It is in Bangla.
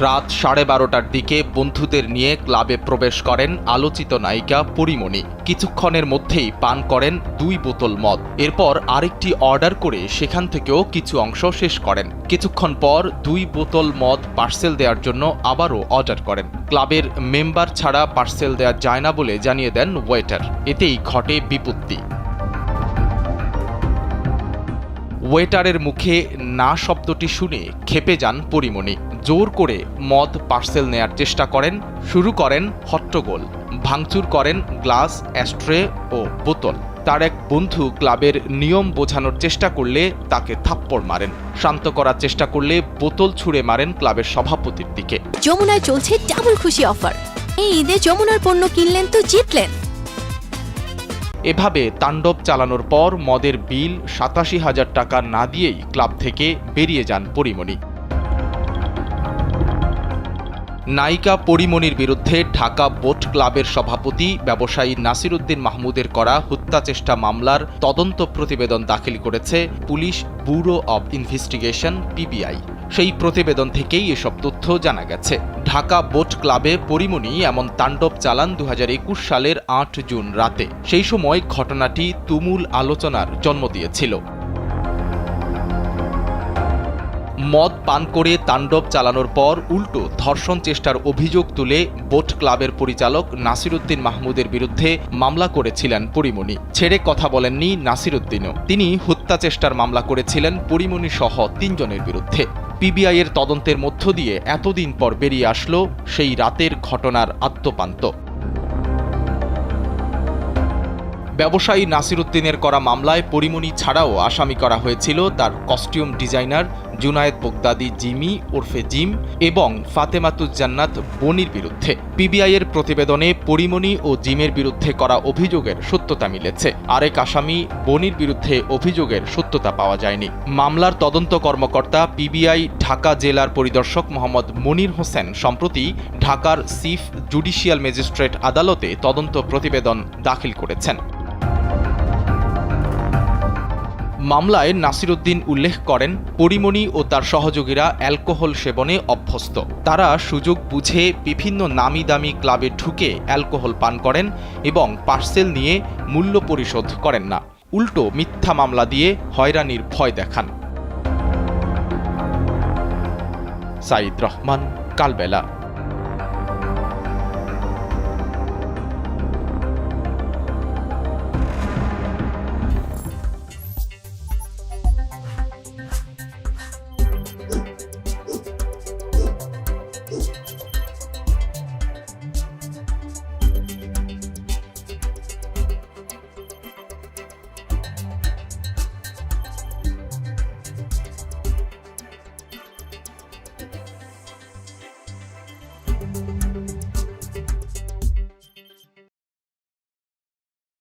রাত সাড়ে বারোটার দিকে বন্ধুদের নিয়ে ক্লাবে প্রবেশ করেন আলোচিত নায়িকা পরিমণি। কিছুক্ষণের মধ্যেই পান করেন দুই বোতল মদ। এরপর আরেকটি অর্ডার করে সেখান থেকেও কিছু অংশ শেষ করেন। কিছুক্ষণ পর দুই বোতল মদ পার্সেল দেওয়ার জন্য আবারও অর্ডার করেন। ক্লাবের মেম্বার ছাড়া পার্সেল দেওয়া যায় না বলে জানিয়ে দেন ওয়েটার। এতেই ঘটে বিপত্তি। ওয়েটারের মুখে না শব্দটি শুনে খেপে যান পরিমণি। জোর করে মদ পার্সেল নেয়ার চেষ্টা করেন, শুরু করেন হট্টগোল, ভাঙচুর করেন গ্লাস অ্যাস্ট্রে ও বোতল। তার এক বন্ধু ক্লাবের নিয়ম বোঝানোর চেষ্টা করলে তাকে থাপ্পড় মারেন। শান্ত করার চেষ্টা করলে বোতল ছুঁড়ে মারেন ক্লাবের সভাপতির দিকে। যমুনায় চলছে ডাবল খুশি অফার এই ঈদে যমুনার পণ্য কিনলেন তো জিতলেন। এভাবে তাণ্ডব চালানোর পর মদের বিল সাতাশি হাজার টাকা না দিয়েই ক্লাব থেকে বেরিয়ে যান পরিমণি। নায়িকা পরিমণির বিরুদ্ধে ঢাকা বোট ক্লাবের সভাপতি ব্যবসায়ী নাসিরুদ্দিন মাহমুদের করা হত্যাচেষ্টা মামলার তদন্ত প্রতিবেদন দাখিল করেছে police bureau of investigation, PBI. সেই প্রতিবেদন থেকেই এসব তথ্য জানা গেছে। ঢাকা বোট ক্লাবে পরিমণি এমন তাণ্ডব চালান দু হাজার একুশ সালের আট জুন রাতে। সেই সময় ঘটনাটি তুমুল আলোচনার জন্ম দিয়েছিল। মদ পান করে তাণ্ডব চালানোর পর উল্টো ধর্ষণ চেষ্টার অভিযোগ তুলে বোট ক্লাবের পরিচালক নাসিরুদ্দিন মাহমুদের বিরুদ্ধে মামলা করেছিলেন পরিমণি। ছেড়ে কথা বলেননি নাসিরুদ্দিনও। তিনি হত্যা চেষ্টার মামলা করেছিলেন পরিমণি সহ তিনজনের বিরুদ্ধে। পিবিআই এর তদন্তের মধ্য দিয়ে এতদিন পর বেরিয়ে আসলো সেই রাতের ঘটনার আত্মপান্ত। ব্যবসায়ী নাসিরুদ্দিনের করা মামলায় পরিমণি ছাড়াও আসামি করা হয়েছিল তার costume designer Junaid Bogdadi Jimmy, ওরফে জিম এবং ফাতেমাতুজ জান্নাত বনির বিরুদ্ধে। পিবিআই এর প্রতিবেদনে পরিমণি ও জিমের বিরুদ্ধে করা অভিযোগের সত্যতা মিলেছে। আরেক আসামি বনির বিরুদ্ধে অভিযোগের সত্যতা পাওয়া যায়নি। মামলার তদন্ত কর্মকর্তা পিবিআই ঢাকা জেলার পরিদর্শক মোহাম্মদ মনির হোসেন সম্প্রতি ঢাকার চিফ জুডিশিয়াল ম্যাজিস্ট্রেট আদালতে তদন্ত প্রতিবেদন দাখিল করেছেন। মামলায় নাসিরুদ্দিন উল্লেখ করেন, পরিমণি ও তার সহযোগীরা অ্যালকোহল সেবনে অভ্যস্ত। তারা সুযোগ বুঝে বিভিন্ন নামি দামি ক্লাবে ঢুকে অ্যালকোহল পান করেন এবং পার্সেল নিয়ে মূল্য পরিশোধ করেন না। উল্টো মিথ্যা মামলা দিয়ে হয়রানির ভয় দেখান। সাইদ রহমান, কালবেলা।